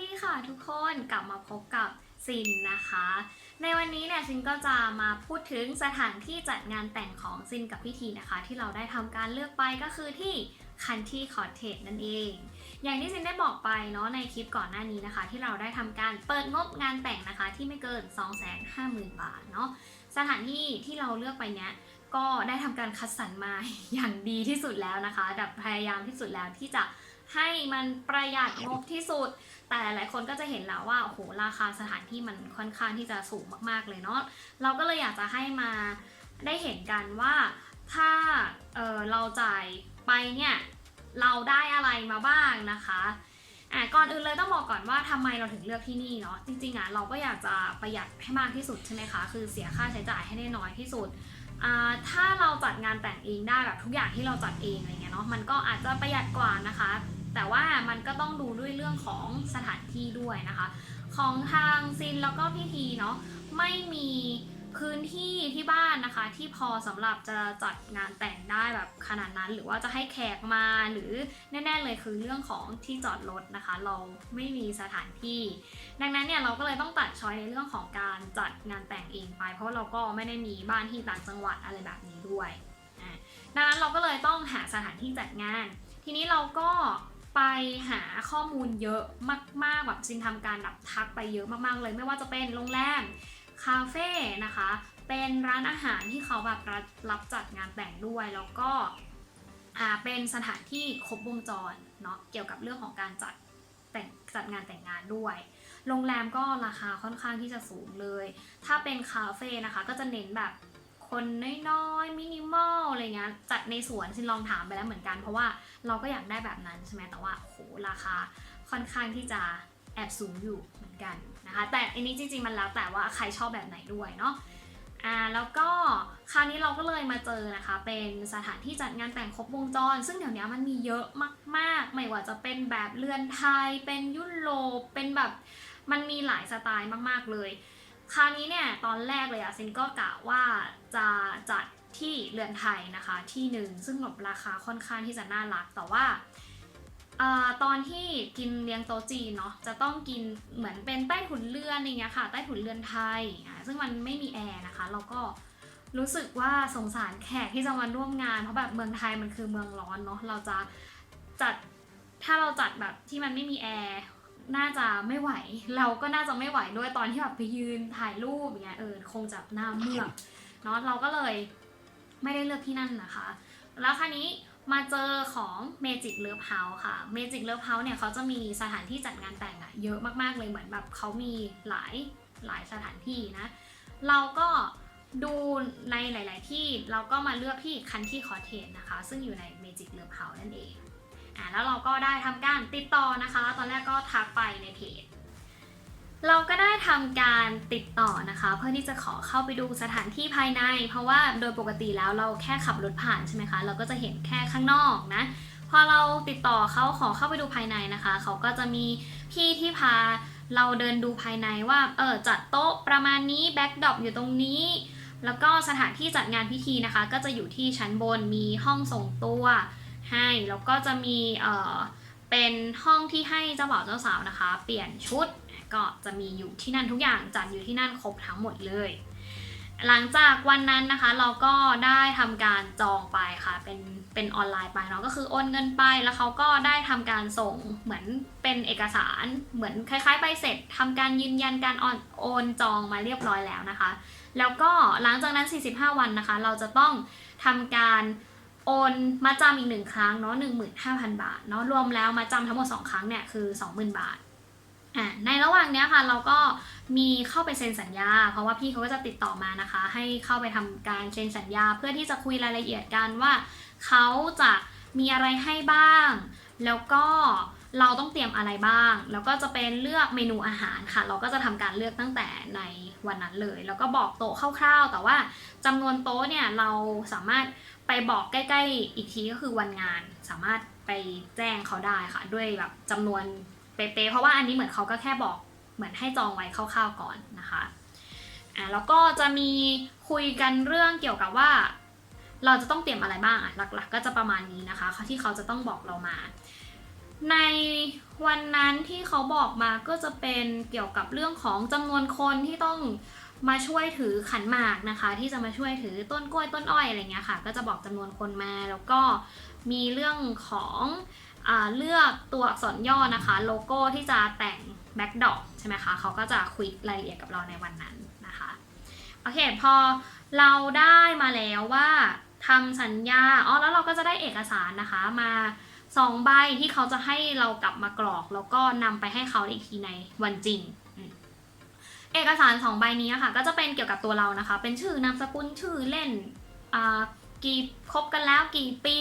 ดีค่ะทุกคนกลับมาพบกับซินนะคะ ในวันนี้เนี่ยซินก็จะมาพูดถึงสถานที่จัดงานแต่งของซินกับพี่ทีนะคะ ที่เราได้ทำการเลือกไปก็คือที่คันที่คอเทจนั่นเอง อย่างที่ซินได้บอกไปเนาะในคลิปก่อนหน้านี้นะคะ ที่เราได้ทำการเปิดงบงานแต่งนะคะที่ไม่เกิน 250,000 บาทเนาะสถานที่ที่เราเลือกไปเนี้ยก็ได้ทำการคัดสรรมาอย่างดีที่สุดแล้วนะคะแบบพยายามที่สุดแล้วที่จะ ให้มันประหยัดงบที่สุด แต่หลายคนก็จะเห็นแล้วว่าโอ้โหราคาสถานที่มันค่อนข้างที่จะสูงมากๆเลยเนาะเราก็เลยอยากจะให้มาได้เห็นกันว่าถ้าเเราจ่ายไปเนี่ยเราได้อะไรมาบ้างนะคะอะก่อนอื่นเลยต้องบอกก่อนว่าทำไมเราถึงเลือกที่นี่เนาะจริงๆอะเราก็อยากจะประหยัดให้มากที่สุดใช่ไหมคะคือเสียค่าใช้จ่ายให้ได้น้อยที่สุดอ่าถ้าเราจัดงานแต่งเองได้แบบทุกอย่างที่เราจัดเองอะไรเงี้ยเนาะมันก็อาจจะประหยัดกว่านะคะ แต่ว่ามันก็ต้องดูด้วยเรื่องของสถานที่ด้วยนะคะ ของทางซินแล้วก็พี่ทีเนาะไม่มีพื้นที่ที่บ้านนะคะ ที่พอสำหรับจะจัดงานแต่งได้แบบขนาดนั้น หรือว่าจะให้แขกมาหรือแน่ๆเลยคือเรื่องของที่จอดรถนะคะ เราไม่มีสถานที่ ดังนั้นเนี่ยเราก็เลยต้องตัดช้อยในเรื่องของการจัดงานแต่งเองไป เพราะเราก็ไม่ได้มีบ้านที่ต่างจังหวัดอะไรแบบนี้ด้วยดังนั้นเราก็เลยต้องหาสถานที่จัดงาน ทีนี้เราก็ ไปหาข้อมูลเยอะมาก ๆ แบบซินทำการแบบทักไปเยอะมากๆ เลยไม่ว่าจะเป็นโรงแรมคาเฟ่นะคะ เป็นร้านอาหารที่เขาแบบรับรับจัดงานแต่งด้วยแล้วก็เป็นสถานที่ครบวงจรเนาะเกี่ยวกับเรื่องของการจัดแต่งจัดงานแต่งงานด้วย โรงแรมก็ราคาค่อนข้างที่จะสูงเลย ถ้าเป็นคาเฟ่นะคะก็จะเน้นแบบ คนน้อยๆมินิมอลอะไรเงี้ยจัดในสวนซินลองถามไปแล้วเหมือนกัน เพราะว่าเราก็อยากได้แบบนั้นใช่ไหมแต่ว่าโหราคาค่อนข้างที่จะแอบสูงอยู่เหมือนกันนะคะแต่อันนี้จริงๆมันแล้วแต่ว่าใครชอบแบบไหนด้วยเนาะอ่าแล้วก็คราวนี้เราก็เลยมาเจอนะคะ เป็นสถานที่จัดงานแต่งครบวงจร ซึ่งเดี๋ยวนี้มันมีเยอะมากๆ ไม่ว่าจะเป็นแบบเรือนไทย เป็นยุโรปเป็นแบบมันมีหลายสไตล์มากๆเลย คราวนี้เนี่ยตอนแรกเลยอะซินก็กะว่าจะจัดที่เรือนไทยนะคะที่หนึ่งซึ่งแบบราคาค่อนข้างที่จะน่ารักแต่ว่าอตอนที่กินเลี้ยงโต๊ะจีนเนาะจะต้องกินเหมือนเป็นใต้ถุนเรือนอย่างเงี้ยค่ะ ใต้ถุนเรือนไทยอ่าซึ่งมันไม่มีแอร์นะคะ เราก็รู้สึกว่าสงสารแขกที่จะมาร่วมงาน เพราะแบบเมืองไทยมันคือเมืองร้อนเนาะเราจะจัดถ้าเราจัดแบบที่มันไม่มีแอร์ น่าจะไม่ไหว เราก็น่าจะไม่ไหวด้วยตอนที่แบบไปยืนถ่ายรูปอย่างเงี้ยเออคงจะหน้าเมือกเนาะเราก็เลยไม่ได้เลือกที่นั่นนะคะ แล้วคราวนี้มาเจอของ Magic Love House ค่ะ Magic Love House เนี่ยเขาจะมีสถานที่จัดงานแต่งอะเยอะมากๆเลยเหมือนแบบเขามีหลายหลายสถานที่นะ เราก็ดูในหลาย ๆ ที่เราก็มาเลือกที่คันที่คอเทนนะคะ ซึ่งอยู่ใน Magic Love House นั่นเอง อ่าแล้วเราก็ได้ทำการติดต่อนะคะ ตอนแรกก็ทักไปในเพจเราก็ได้ทำการติดต่อนะคะ เพื่อที่จะขอเข้าไปดูสถานที่ภายใน เพราะว่าโดยปกติแล้วเราแค่ขับรถผ่านใช่ไหมคะ เราก็จะเห็นแค่ข้างนอกนะพอเราติดต่อเขาขอเข้าไปดูภายในนะคะ เขาก็จะมีพี่ที่พาเราเดินดูภายในว่าเออจัดโต๊ะประมาณนี้แบ็กดรอปอยู่ตรงนี้ แล้วก็สถานที่จัดงานพิธีนะคะ ก็จะอยู่ที่ชั้นบนมีห้องส่งตัว ให้ แล้วก็จะมีเอ่อเป็นห้องที่ให้เจ้าบ่าวเจ้าสาวนะคะ เปลี่ยนชุดก็จะมีอยู่ที่นั่นทุกอย่างจัดอยู่ที่นั่นครบทั้งหมดเลย หลังจากวันนั้นนะคะเราก็ได้ทำการจองไปค่ะเป็นเป็นออนไลน์ไปเนาะก็คือโอนเงินไปแล้วเขาก็ได้ทำการส่งเหมือนเป็นเอกสารเหมือนคล้ายๆใบเสร็จทำการยืนยันการโอนจองมาเรียบร้อยแล้วนะคะ แล้วก็หลังจากนั้น 45 วันนะคะ เราจะต้องทำการ โอนมาจำอีกหนึ่งครั้งเนาะหนึ่งหมื่นห้าพันบาทเนาะรวมแล้วมาจำทั้งหมดสองครั้งเนี่ยคือสองหมื่นบาทอ่าในระหว่างเนี้ยค่ะเราก็มีเข้าไปเซ็นสัญญา เพราะว่าพี่เขาก็จะติดต่อมานะคะ ให้เข้าไปทำการเซ็นสัญญา เพื่อที่จะคุยรายละเอียดกันว่าเขาจะมีอะไรให้บ้าง แล้วก็ เราต้องเตรียมอะไรบ้าง แล้วก็จะเป็นเลือกเมนูอาหารค่ะ เราก็จะทำการเลือกตั้งแต่ในวันนั้นเลย แล้วก็บอกโต๊ะคร่าวๆ แต่ว่าจำนวนโต๊ะเนี่ยเราสามารถไปบอกใกล้ๆ อีกทีก็คือวันงาน สามารถไปแจ้งเขาได้ค่ะ ด้วยแบบจำนวนเป๊ะๆเพราะว่าอันนี้เหมือนเขาก็แค่บอกเหมือนให้จองไว้คร่าวๆก่อนนะคะอ่าแล้วก็จะมีคุยกันเรื่องเกี่ยวกับว่า เราจะต้องเตรียมอะไรบ้างอะหลัก ๆ ก็จะประมาณนี้นะคะที่เขาจะต้องบอกเรามา ในวันนั้นที่เขาบอกมาก็จะเป็นเกี่ยวกับเรื่องของจำนวนคนที่ต้องมาช่วยถือขันหมากนะคะ ที่จะมาช่วยถือต้นกล้วยต้นอ้อยอะไรเงี้ยค่ะ ก็จะบอกจำนวนคนมาแล้วก็มีเรื่องของอาเลือกตัวอักษรย่อนะคะ โลโก้ที่จะแต่งแบ็กดอกใช่ไหมคะเขาก็จะคุยรายละเอียดกับเราในวันนั้นนะคะโอเคพอเราได้มาแล้วว่าทำสัญญาอ๋อแล้วเราก็จะได้เอกสารนะคะมา สองใบที่เขาจะให้เรากลับมากรอก แล้วก็นำไปให้เขาอีกทีในวันจริงเอกสารสองใบนี้ค่ะ ก็จะเป็นเกี่ยวกับตัวเรานะคะ เป็นชื่อนามสกุลชื่อเล่นกี่คบกันแล้วกี่ปี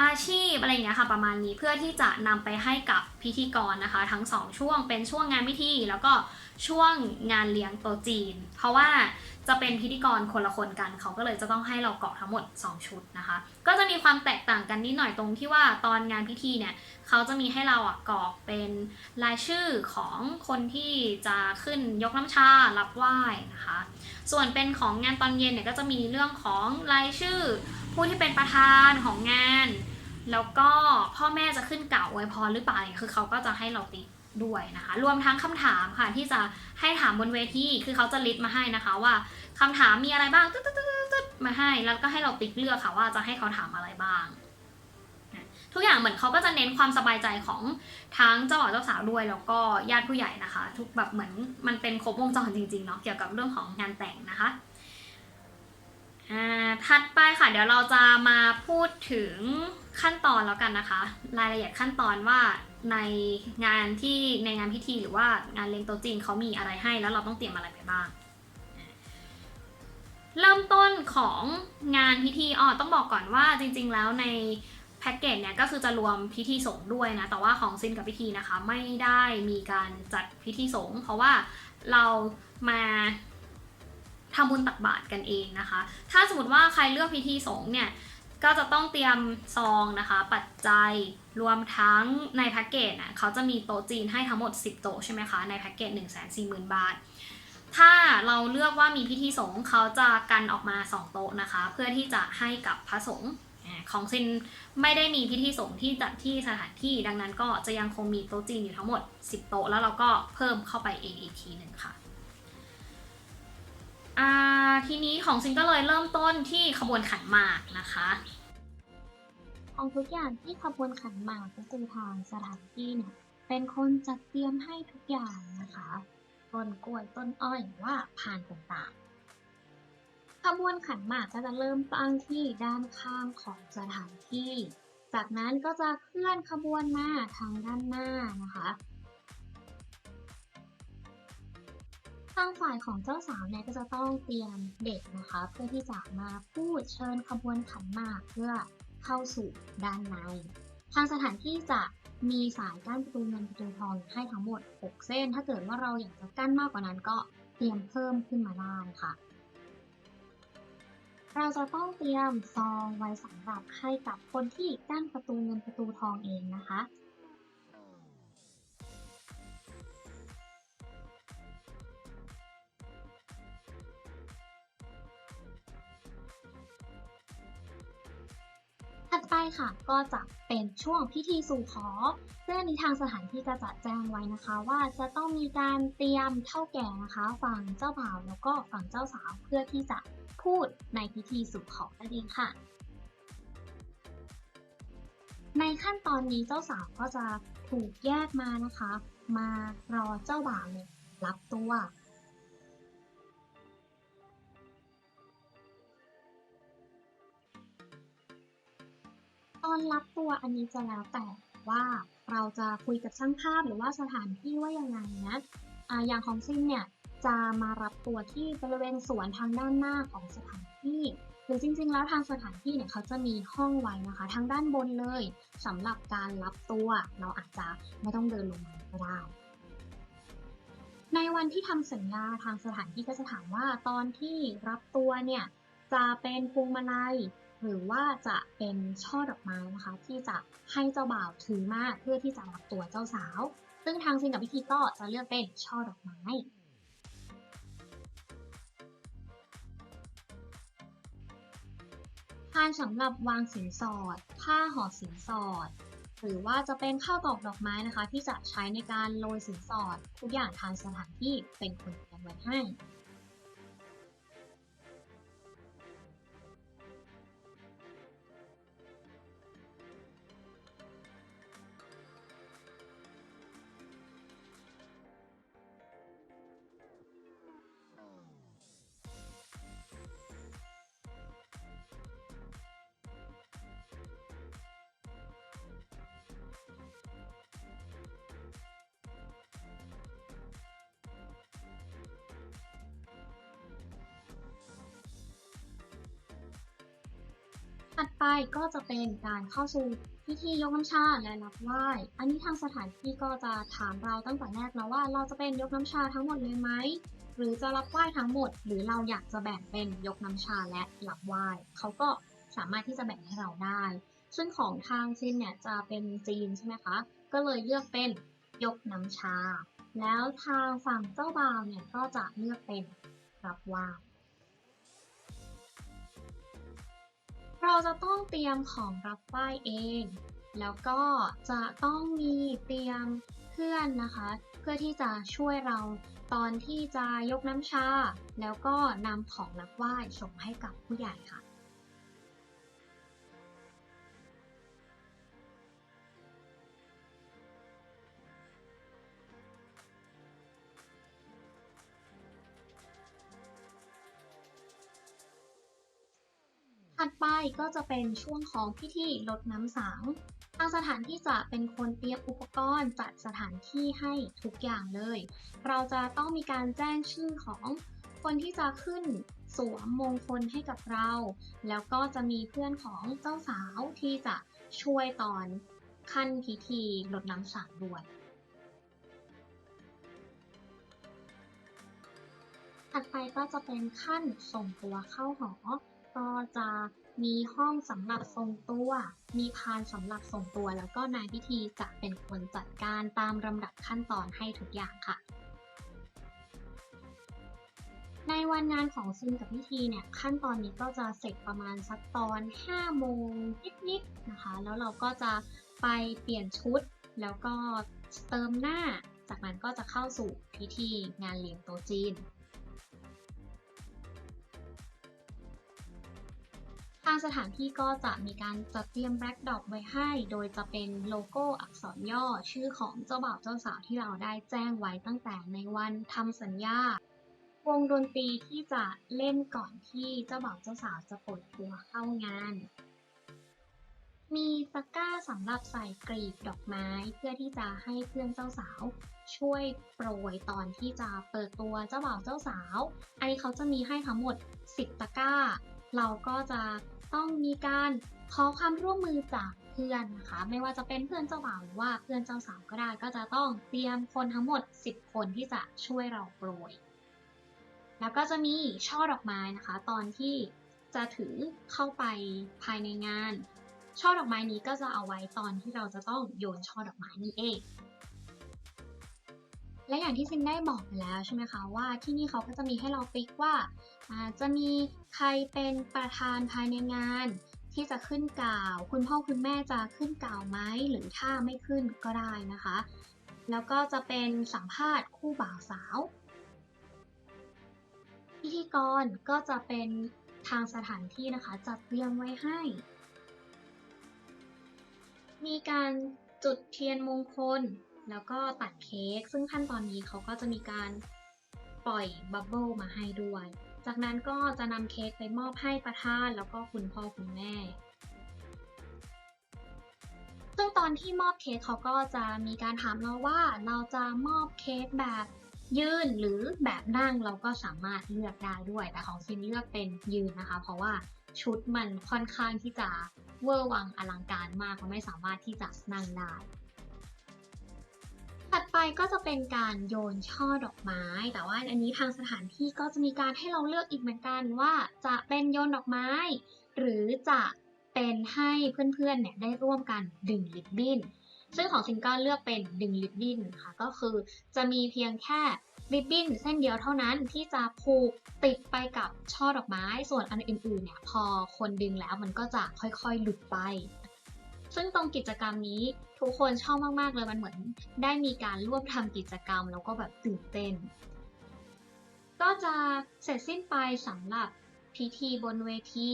อาชีพอะไรอย่างเงี้ยค่ะประมาณนี้เพื่อที่จะนำไปให้กับพิธีกรนะคะ ทั้งสองช่วงเป็นช่วงงานพิธี แล้วก็ช่วงงานเลี้ยงโตจีน เพราะว่าจะเป็นพิธีกรคนละคนกัน เขาก็เลยจะต้องให้เราเกรอกทั้งหมด 2 ชุดนะคะ ก็จะมีความแตกต่างกันนิดหน่อยตรงที่ว่าตอนงานพิธีเนี่ยเขาจะมีให้เราอะกรอกเป็นรายชื่อของคนที่จะขึ้นยกน้ำชารับไหว้นะคะ ส่วนเป็นของงานตอนเย็นเนี่ยก็จะมีเรื่องของรายชื่อ ผู้ที่เป็นประธานของงาน แล้วก็พ่อแม่จะขึ้นเก่าวอวยพรหรือเปล่าเนี่ยคือเขาก็จะให้เราติ๊กด้วยนะคะ รวมทั้งคำถามค่ะที่จะให้ถามบนเวทีคือเขาจะลิสต์มาให้นะคะว่าคำถามมีอะไรบ้างตึ๊ดตึ๊ดตึ๊ดมาให้ แล้วก็ให้เราติ๊กเลือกค่ะว่าจะให้เขาถามอะไรบ้างทุกอย่างเหมือนเขาก็จะเน้นความสบายใจของทั้งเจ้าบ่าวเจ้าสาวด้วยแล้วก็ญาติผู้ใหญ่นะคะ ทุกแบบเหมือนมันเป็นครบวงจรจริงๆเนาะเกี่ยวกับเรื่องของงานแต่งนะคะ ถัดไปค่ะ เดี๋ยวเราจะมาพูดถึงขั้นตอนแล้วกันนะคะ รายละเอียดขั้นตอนว่าในงานที่ในงานพิธีหรือว่างานเลี้ยงโต๊ะจีนเขามีอะไรให้ แล้วเราต้องเตรียมอะไรไปบ้าง เริ่มต้นของงานพิธีอ๋อต้องบอกก่อนว่าจริง ๆ แล้วในแพ็กเกจเนี่ยก็คือจะรวมพิธีสงฆ์ด้วยนะ แต่ว่าของซินกับพิธีนะคะ ไม่ได้มีการจัดพิธีสงฆ์เพราะว่าเรามา ทำบุญตักบาตรกันเองนะคะ ถ้าสมมติว่าใครเลือกพิธีสงฆ์เนี่ยก็จะต้องเตรียมซองนะคะ ปัจจัยรวมทั้งในแพ็กเกจน่ะเขาจะมีโต๊ะจีนให้ทั้งหมด 10 โต๊ะใช่ไหมคะ ในแพ็กเกจ1 4 0 0 0 0 บาท ถ้าเราเลือกว่ามีพิธีสงฆ์เขาจะกันออกมา 2 โต๊ะนะคะ เพื่อที่จะให้กับพระสงฆ์ของซินไม่ได้มีพิธีสงฆ์ที่จัดที่สถานที่ดังนั้นก็จะยังคงมีโต๊ะจีนอยู่ทั้งหมด 10 โต๊ะแล้วเราก็เพิ่มเข้าไปเองอีกทีหนึ่งค่ะอ่า ทีนี้ของซินก็เลยเริ่มต้นที่ขบวนขันหมากนะคะ ของทุกอย่างที่ขบวนขันหมากก็คือทางสถานที่เนี่ยเป็นคนจัดเตรียมให้ทุกอย่างนะคะต้นกล้วยต้นอ้อยหรือว่าผ่านต่างๆขบวนขันหมากก็จะเริ่มตั้งที่ด้านข้างของสถานที่ จากนั้นก็จะเคลื่อนขบวนมาทางด้านหน้านะคะางฝ่ายของเจ้าสาวเนี่ยก็จะต้องเตรียมเด็กนะคะ เพื่อที่จะมาพูดเชิญขบวนขันหมากเพื่อเข้าสู่ด้านใน ทางสถานที่จะมีสายกั้นประตูเงินประตูทองให้ทั้งหมด 6 เส้น ถ้าเกิดว่าเราอยากจะกั้นมากกว่านั้นก็เตรียมเพิ่มขึ้นมาได้ค่ะ เราจะต้องเตรียมซองไว้สำหรับให้กับคนที่กั้นประตูเงินประตูทองเองนะคะ ค่ะ ก็จะเป็นช่วงพิธีสู่ขอซึ่งอันนี้ทางสถานที่ก็จะแจ้งไว้นะคะ ว่าจะต้องมีการเตรียมเท่าแก่นะคะฝั่งเจ้าบ่าวแล้วก็ฝั่งเจ้าสาวเพื่อที่จะพูดในพิธีสู่ขอนั่นเองค่ะ ในขั้นตอนนี้เจ้าสาวก็จะถูกแยกมานะคะ มารอเจ้าบ่าวรับตัว ตอนรับตัวอันนี้จะแล้วแต่ว่าเราจะคุยกับช่างภาพหรือว่าสถานที่ว่ายังไงนะอ่าอย่างของซินเนี่ยจะมารับตัวที่บริเวณสวนทางด้านหน้าของสถานที่หรือจริงๆ แล้วทางสถานที่เนี่ยเขาจะมีห้องไว้นะคะ ทางด้านบนเลยสำหรับการรับตัวเราอาจจะไม่ต้องเดินลงมาก็ได้ ในวันที่ทำสัญญาทางสถานที่ก็จะถามว่าตอนที่รับตัวเนี่ยจะเป็นพวงมาลัย หรือว่าจะเป็นช่อดอกไม้นะคะ ที่จะให้เจ้าบ่าวถือมาเพื่อที่จะรับตัวเจ้าสาว ซึ่งทางซินกับพิธีก็จะเลือกเป็นช่อดอกไม้พานสำหรับวางสินสอด ผ้าห่อสินสอด หรือว่าจะเป็นข้าวตอกดอกไม้นะคะ ที่จะใช้ในการโรยสินสอด ทุกอย่างทางสถานที่เป็นคนเตรียมไว้ให้ ถัดไปก็จะเป็นการเข้าสู่พิธียกน้ำชาและรับไหว้ อันนี้ทางสถานที่ก็จะถามเราตั้งแต่แรกแล้วว่าเราจะเป็นยกน้ำชาทั้งหมดเลยไหมหรือจะรับไหว้ทั้งหมด หรือเราอยากจะแบ่งเป็นยกน้ำชาและรับไหว้เขาก็สามารถที่จะแบ่งให้เราได้ ซึ่งของทางซินเนี่ยจะเป็นจีนใช่ไหมคะ ก็เลยเลือกเป็นยกน้ำชา แล้วทางฝั่งเจ้าบ่าวเนี่ยก็จะเลือกเป็นรับไหว้ เราจะต้องเตรียมของรับไหว้เอง แล้วก็จะต้องมีเตรียมเพื่อนนะคะ เพื่อที่จะช่วยเราตอนที่จะยกน้ำชา แล้วก็นำของรับไหว้ส่งให้กับผู้ใหญ่ค่ะ ถัดไปก็จะเป็นช่วงของพิธีรดน้ำสัง ทางสถานที่จะเป็นคนเตรียมอุปกรณ์จัดสถานที่ให้ทุกอย่างเลย เราจะต้องมีการแจ้งชื่อของคนที่จะขึ้นสวมมงคลให้กับเรา แล้วก็จะมีเพื่อนของเจ้าสาวที่จะช่วยตอนขั้นพิธีรดน้ำสังด้วยถัดไปก็จะเป็นขั้นส่งตัวเข้าหอ ก็จะมีห้องสำหรับทรงตัว มีพานสำหรับทรงตัว แล้วก็นายพิธีจะเป็นคนจัดการตามลำดับขั้นตอนให้ทุกอย่างค่ะ ในวันงานของซินกับพิธีเนี่ยขั้นตอนนี้ก็จะเสร็จประมาณสักตอน5โมงนิดๆนะคะ แล้วเราก็จะไปเปลี่ยนชุด แล้วก็เติมหน้า จากนั้นก็จะเข้าสู่พิธีงานเลี้ยงโต๊ะจีน ทางสถานที่ก็จะมีการจัดเตรียมแบล็กดอปไว้ให้ โดยจะเป็นโลโก้อักษรย่อชื่อของเจ้าบ่าวเจ้าสาวที่เราได้แจ้งไว้ตั้งแต่ในวันทำสัญญา วงดนตรีที่จะเล่นก่อนที่เจ้าบ่าวเจ้าสาวจะเปิดตัวเข้างาน มีตะกร้าสำหรับใส่กลีบดอกไม้เพื่อที่จะให้เพื่อนเจ้าสาว ช่วยโปรยตอนที่จะเปิดตัวเจ้าบ่าวเจ้าสาว อันนี้เขาจะมีให้ทั้งหมด 10 ตะกร้า เราก็จะต้องมีการขอความร่วมมือจากเพื่อนนะคะ ไม่ว่าจะเป็นเพื่อนเจ้าบ่าวหรือว่าเพื่อนเจ้าสาวก็ได้ ก็จะต้องเตรียมคนทั้งหมด 10 คนที่จะช่วยเราโปรย แล้วก็จะมีช่อดอกไม้นะคะ ตอนที่จะถือเข้าไปภายในงาน ช่อดอกไม้นี้ก็จะเอาไว้ตอนที่เราจะต้องโยนช่อดอกไม้นี่เอง และอย่างที่ซินได้บอกไปแล้วใช่ไหมคะว่าที่นี่เขาก็จะมีให้เราติ๊กว่าอ่าจะมีใครเป็นประธานภายในงาน ที่จะขึ้นกล่าว คุณพ่อคุณแม่จะขึ้นกล่าวไหมหรือถ้าไม่ขึ้นก็ได้นะคะ แล้วก็จะเป็นสัมภาษณ์คู่บ่าวสาว พิธีกรก็จะเป็นทางสถานที่นะคะจัดเตรียมไว้ให้ มีการจุดเทียนมงคล แล้วก็ตัดเค้กซึ่งขั้นตอนนี้เขาก็จะมีการปล่อยบับเบิลมาให้ด้วย จากนั้นก็จะนำเค้กไปมอบให้ประธานแล้วก็คุณพ่อคุณแม่ ซึ่งตอนที่มอบเค้กเขาก็จะมีการถามเราว่าเราจะมอบเค้กแบบยืนหรือแบบนั่งเราก็สามารถเลือกได้ด้วย แต่ของซินเลือกเป็นยืนนะคะ เพราะว่าชุดมันค่อนข้างที่จะเวอร์วังอลังการมากเราไม่สามารถที่จะนั่งได้ ถัดไปก็จะเป็นการโยนช่อดอกไม้ แต่ว่าอันนี้ทางสถานที่ก็จะมีการให้เราเลือกอีกเหมือนกันว่าจะเป็นโยนดอกไม้ หรือจะเป็นให้เพื่อนๆเนี่ยได้ร่วมกันดึงลิบบิ้น ซึ่งของซิงเกิลเลือกเป็นดึงลิบบิ้นค่ะก็คือจะมีเพียงแค่ริบบิ้นเส้นเดียวเท่านั้นที่จะผูกติดไปกับช่อดอกไม้ ส่วนอันอื่นๆเนี่ยพอคนดึงแล้วมันก็จะค่อยๆหลุดไป ซึ่งตรงกิจกรรมนี้ทุกคนชอบมากๆเลยมันเหมือน ได้มีการร่วมทำกิจกรรมแล้วก็แบบตื่นเต้น ก็จะเสร็จสิ้นไปสำหรับพิธีบนเวที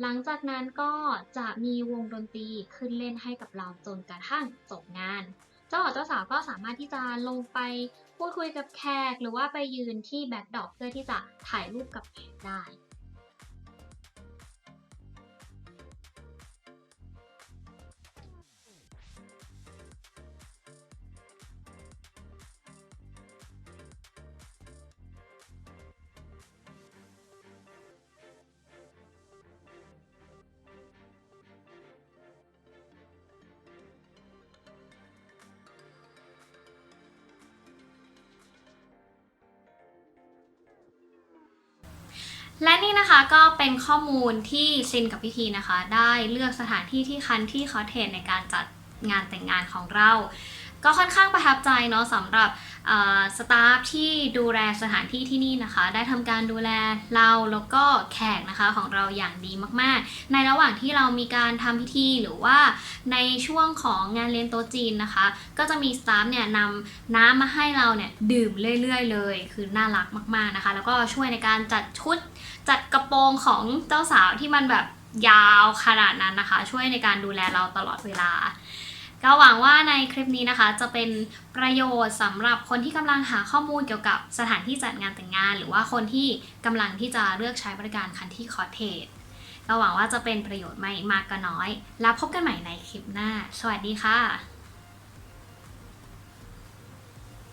หลังจากนั้นก็จะมีวงดนตรีขึ้นเล่นให้กับเราจนกระทั่งจบงานเจ้าบ่าวเจ้าสาวก็สามารถที่จะลงไปพูดคุยกับแขก หรือว่าไปยืนที่แบ็คดรอปเพื่อที่จะถ่ายรูปกับแขกได้ และนี่นะคะก็เป็นข้อมูลที่ซินกับพิธีนะคะ ได้เลือกสถานที่ที่คันที่เขาเทนในการจัดงานแต่งงานของเรา ก็ค่อนข้างประทับใจเนาะสำหรับสตาฟที่ดูแลสถานที่ที่นี่นะคะ ได้ทำการดูแลเราแล้วก็แขกนะคะของเราอย่างดีมากๆ ในระหว่างที่เรามีการทำพิธีหรือว่าในช่วงของงานเลี้ยงโต๊ะจีนนะคะ ก็จะมีสตาฟเนี่ยนำน้ำมาให้เราเนี่ยดื่มเรื่อยๆ เลย คือน่ารักมากๆนะคะ แล้วก็ช่วยในการจัดชุดจัดกระโปรงของเจ้าสาวที่มันแบบยาวขนาดนั้นนะคะ ช่วยในการดูแลเราตลอดเวลา ราหวังว่าในคลิปนี้นะคะ จะเป็นประโยชน์สำหรับคนที่กำลังหาข้อมูลเกี่ยวกับสถานที่จัดงานแต่งงาน หรือว่าคนที่กำลังที่จะเลือกใช้บริการคันที่คอเทจก็หวังว่าจะเป็นประโยชน์ไม่มากก็น้อย แล้วพบกันใหม่ในคลิปหน้า สวัสดีค่ะ